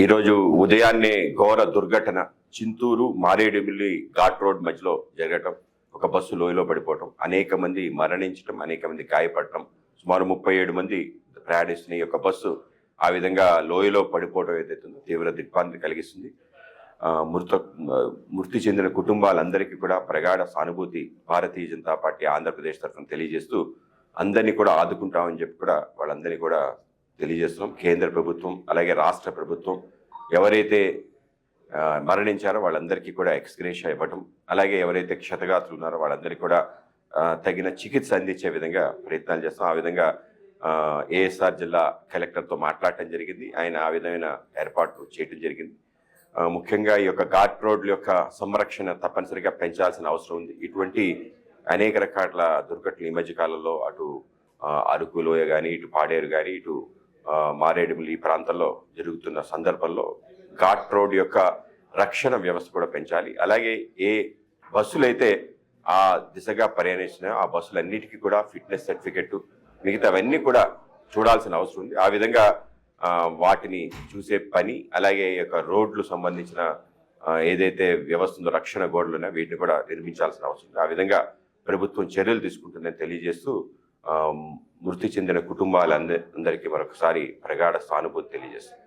ఈరోజు ఉదయాన్నే ఘోర దుర్ఘటన చింతూరు మారేడుమిల్లి ఘాట్ రోడ్ మధ్యలో జరగటం ఒక బస్సు లోయలో పడిపోవటం అనేక మంది మరణించటం అనేక మంది గాయపడటం సుమారు ముప్పై ఏడు మంది ప్రయాణిస్తున్న ఈ యొక్క బస్సు ఆ విధంగా లోయలో పడిపోవడం ఏదైతుందో తీవ్ర దిగ్భ్రాంతి కలిగిస్తుంది. మృత మృతి చెందిన కుటుంబాలందరికీ కూడా ప్రగాఢ సానుభూతి భారతీయ జనతా పార్టీ ఆంధ్రప్రదేశ్ తరఫున తెలియజేస్తూ అందరినీ కూడా ఆదుకుంటామని చెప్పి కూడా వాళ్ళందరినీ కూడా తెలియజేస్తున్నాం. కేంద్ర ప్రభుత్వం అలాగే రాష్ట్ర ప్రభుత్వం ఎవరైతే మరణించారో వాళ్ళందరికీ కూడా ఎక్స్గ్రేష ఇవ్వటం అలాగే ఎవరైతే క్షతగాతులు ఉన్నారో వాళ్ళందరికీ కూడా తగిన చికిత్స అందించే విధంగా ప్రయత్నాలు చేస్తాం. ఆ విధంగా ఏఎస్ఆర్ జిల్లా కలెక్టర్తో మాట్లాడటం జరిగింది. ఆయన ఆ విధమైన ఏర్పాట్లు చేయటం జరిగింది. ముఖ్యంగా ఈ యొక్క ఘాట్ రోడ్ల యొక్క సంరక్షణ తప్పనిసరిగా పెంచాల్సిన అవసరం ఉంది. ఇటువంటి అనేక రకాల దుర్ఘటనలు ఈ మధ్య కాలంలో అటు అరకులోయ కానీ ఇటు పాడేరు కానీ ఇటు మారేడుమిల్లి ఈ ప్రాంతంలో జరుగుతున్న సందర్భంలో ఘాట్ రోడ్ యొక్క రక్షణ వ్యవస్థ కూడా పెంచాలి. అలాగే ఏ బస్సులైతే ఆ దిశగా ప్రయాణిస్తున్నాయో ఆ బస్సులన్నిటికీ కూడా ఫిట్నెస్ సర్టిఫికెట్ మిగతావన్నీ కూడా చూడాల్సిన అవసరం ఉంది. ఆ విధంగా వాటిని చూసే పని అలాగే ఈ యొక్క రోడ్లు సంబంధించిన ఏదైతే వ్యవస్థ ఉందో రక్షణ గోడలు ఉన్నాయో వీటిని కూడా నిర్మించాల్సిన అవసరం ఉంది. ఆ విధంగా ప్రభుత్వం చర్యలు తీసుకుంటుందని తెలియజేస్తూ మృతి చెందిన కుటుంబాలందరికీ మరొకసారి ప్రగాఢ సానుభూతి తెలియజేస్తుంది.